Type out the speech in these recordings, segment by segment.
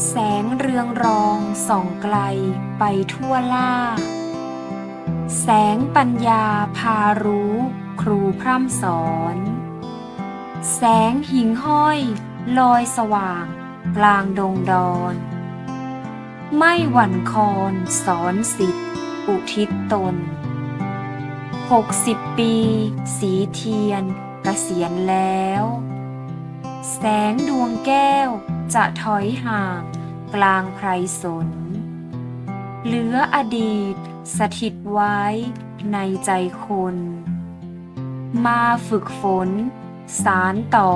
แสงเรืองรองส่องไกลไปทั่วล่า แสงปัญญาพารู้ครูพร่ำสอน แสงหิ่งห้อยลอยสว่างกลางดงดอน ไม่หวั่นคอนสอนสิทธิอุทิศตนหกสิบปี สีเทียนกเกษียณแล้ว แสงดวงแก้วจะถอยห่าง กลางไพรสน เหลืออดีตสถิตไว้ในใจคน มาฝึกฝน สารต่อ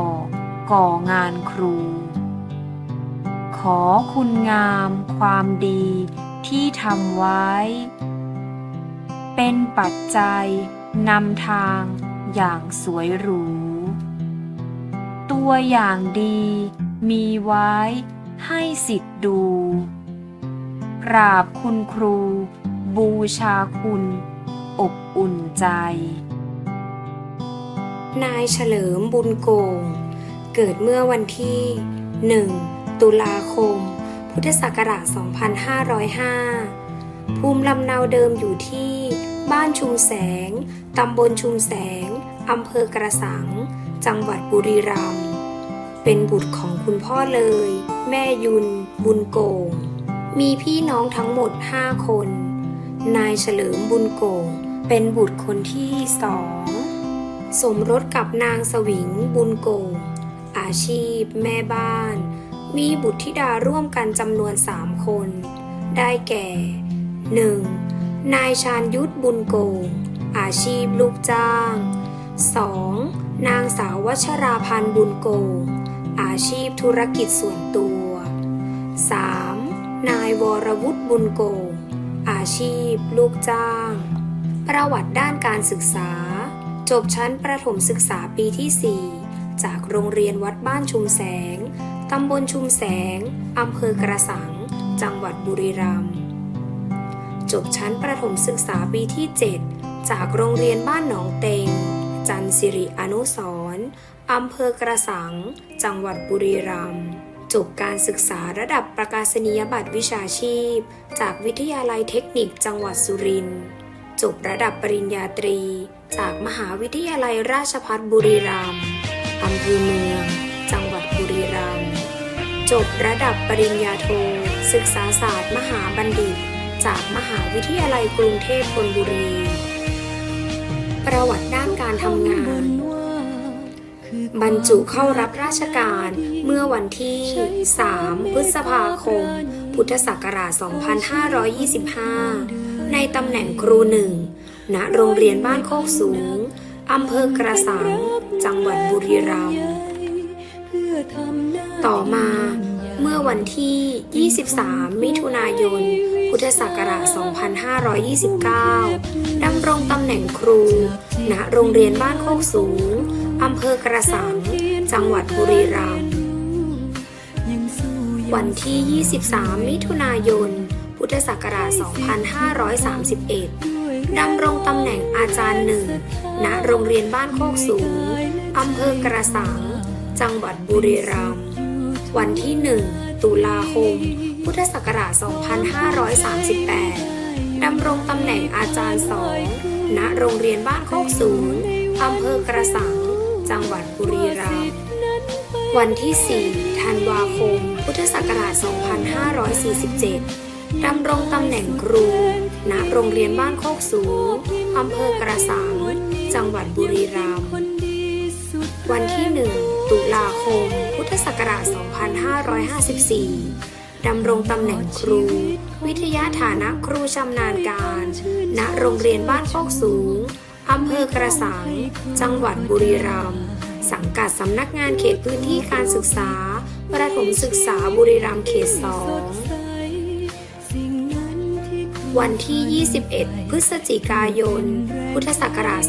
ก่องานครู ขอคุณงามความดีที่ทำไว้ เป็นปัจจัยนำทางอย่างสวยหรู ตัวอย่างดี มีไว้ ให้สิทธิ์ดู กราบคุณครู บูชาคุณ อบอุ่นใจ นายเฉลิมบุญโกง เกิดเมื่อวันที่ 1 ตุลาคม พุทธศักราช 2505 ภูมิลำเนาเดิมอยู่ที่บ้านชุมแสง ตำบลชุมแสง อำเภอกระสัง จังหวัดบุรีรัมย์ เป็นบุตรของคุณพ่อเลย แม่ยุน บุญโกง มีพี่น้องทั้งหมด 5 คน นายเฉลิมบุญโกง เป็นบุตรคนที่สองสมรสกับนางสวิงบุญโกง อาชีพ แม่บ้าน มีบุตรธิดาร่วมกันจำนวนสามคน ได้แก่ 1. นายชาญยุทธบุญโกง อาชีพลูกจ้าง 2. นางสาววัชราพันธ์บุญโกง อาชีพธุรกิจส่วนตัว 3. นายวรวุฒิบุญโกง อาชีพ ลูกจ้าง ประวัติด้านการศึกษา จบชั้นประถมศึกษาปีที่ 4 จากโรงเรียนวัดบ้านชุมแสง ตำบลชุมแสง อำเภอกระสัง จังหวัดบุรีรัมย์ จบชั้นประถมศึกษาปีที่ 7 จากโรงเรียนบ้านหนองเตง จันสิริอนุสร อำเภอกระสัง จังหวัดบุรีรัมย์จบการศึกษาระดับประกาศนียบัตรวิชาชีพ จากวิทยาลัยเทคนิคจังหวัดสุรินทร์จบระดับปริญญาตรี จากมหาวิทยาลัยราชภัฏบุรีรัมย์อำเภอเมือง จังหวัดบุรีรัมย์จบระดับปริญญาโท ศึกษาศาสตร์มหาบัณฑิต จากมหาวิทยาลัยกรุงเทพธนบุรี ประวัติด้านการทำงาน บรรจุเข้ารับราชการเมื่อวันที่ 3 พฤษภาคม พุทธศักราช 2525 ในตำแหน่งครูหนึ่ง ณ โรงเรียนบ้านโคกสูง อำเภอกระสัง จังหวัดบุรีรัมย์ ต่อมาเมื่อวันที่ 23 มิถุนายน พุทธศักราช 2529 ดำรงตำแหน่งครู ณ โรงเรียนบ้านโคกสูง อำเภอกระสังจังหวัดบุรีรัมย์วันที่ 23 มิถุนายน พุทธศักราช 2531 ดำรงตำแหน่งอาจารย์หนึ่ง ณ โรงเรียนบ้านโคกสูง อำเภอกระสัง จังหวัดบุรีรัมย์ วันที่ 1 ตุลาคม พุทธศักราช 2538 ดำรงตำแหน่งอาจารย์สอง ณ โรงเรียนบ้านโคกสูง อำเภอกระสัง จังหวัดบุรีรัมย์วันที่ 4 ธันวาคม พุทธศักราช 2547 ดำรงตำแหน่งครู ณ โรงเรียนบ้านโคกสูงอำเภอกระสัง จังหวัดบุรีรัมย์ วันที่ 1 ตุลาคม พุทธศักราช 2554ดำรงตำแหน่งครู วิทยาฐานะครูชำนาญการ ณ โรงเรียนบ้านโคกสูง อำเภอกระสัง จังหวัดบุรีรัมย์สังกัดสำนักงานเขตพื้นที่การศึกษา ประถมศึกษาบุรีรัมย์เขต2วันที่ 21 พฤศจิกายน พุทธศักราช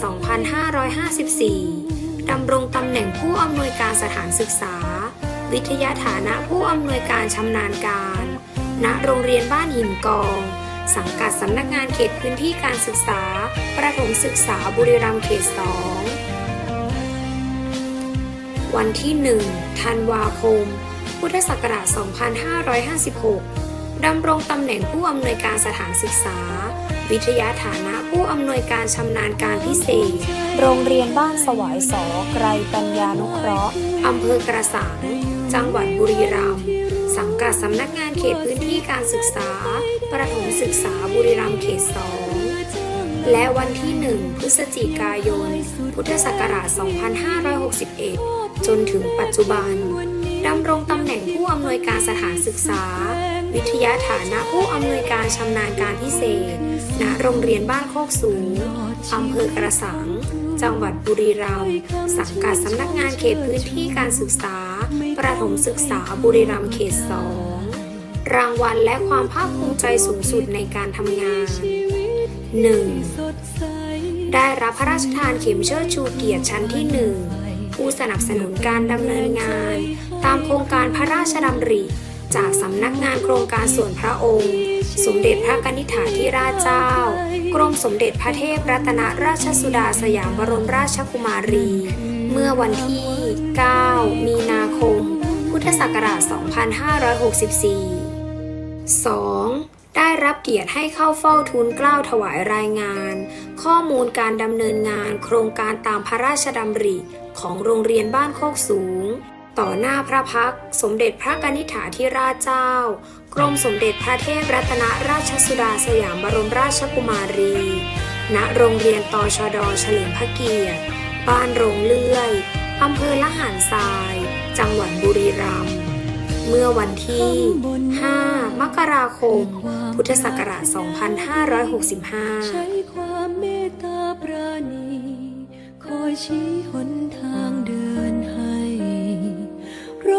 2554 ดำรงตำแหน่งผู้อำนวยการสถานศึกษา วิทยาฐานะผู้อำนวยการชำนาญการ ณ โรงเรียนบ้านหินกอง สังกัดสำนักงานเขตพื้นที่การศึกษา ประถมศึกษาบุรีรัมย์เขต 2 วันที่ 1 ธันวาคม พุทธศักราช 2556 ดำรงตำแหน่งผู้อำนวยการสถานศึกษา วิทยาฐานะผู้อำนวยการชำนาญการพิเศษ โรงเรียนบ้านสวายสอไกรปัญญานุเคราะห์อำเภอกระสัง จังหวัดบุรีรัมย์ สังกัดสำนักงานเขตพื้นที่การศึกษา ประถมศึกษาบุรีรัมย์เขต2และวันที่ 1 พฤศจิกายน พุทธศักราช 2561 จนถึงปัจจุบันดำรงตำแหน่งผู้อำนวยการสถานศึกษา วิทยาฐานะผู้อำนวยการชำนาญการพิเศษ ณ โรงเรียนบ้านโคกสูงอำเภอกระสัง จังหวัดบุรีรัมย์สังกัดสำนักงานเขตพื้นที่การศึกษา ประถมศึกษาบุรีรัมย์เขต2รางวัลและความภาคภูมิใจสูงสุดในการทำงาน 1. ได้รับพระราชทานเข็มเชิดชูเกียรติชั้นที่ 1 ผู้สนับสนุนการดำเนินงาน ตามโครงการพระราชดำริ จากสำนักงานโครงการส่วนพระองค์ สมเด็จพระกนิษฐาธิราชเจ้า กรมสมเด็จพระเทพรัตนราชสุดาสยามบรมราชกุมารี เมื่อวันที่ 9 มีนาคม พุทธศักราช 2564 2. ได้รับเกียรติให้เข้าเฝ้าทูลเกล้าถวายรายงาน ข้อมูลการดำเนินงานโครงการตามพระราชดำริของโรงเรียนบ้านโคกสูง ต่อหน้าพระพักสมเด็จพระกนิษฐาธิราชเจ้า กรมสมเด็จพระเทพรัตนราชสุดาสยามบรมราชกุมารี ณ โรงเรียนตชดเฉลิมพระเกียรติ บ้านโรงเลื่อย อำเภอละหารทราย จังหวัดบุรีรัมย์ เมื่อวันที่ 5 มกราคม พุทธศักราช 2565ความเมตตาปราณีคอยชี้หนทางเด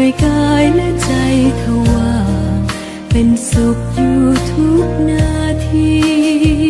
นื่อยกายและใจทว่า เป็นสุขอยู่ทุกนาที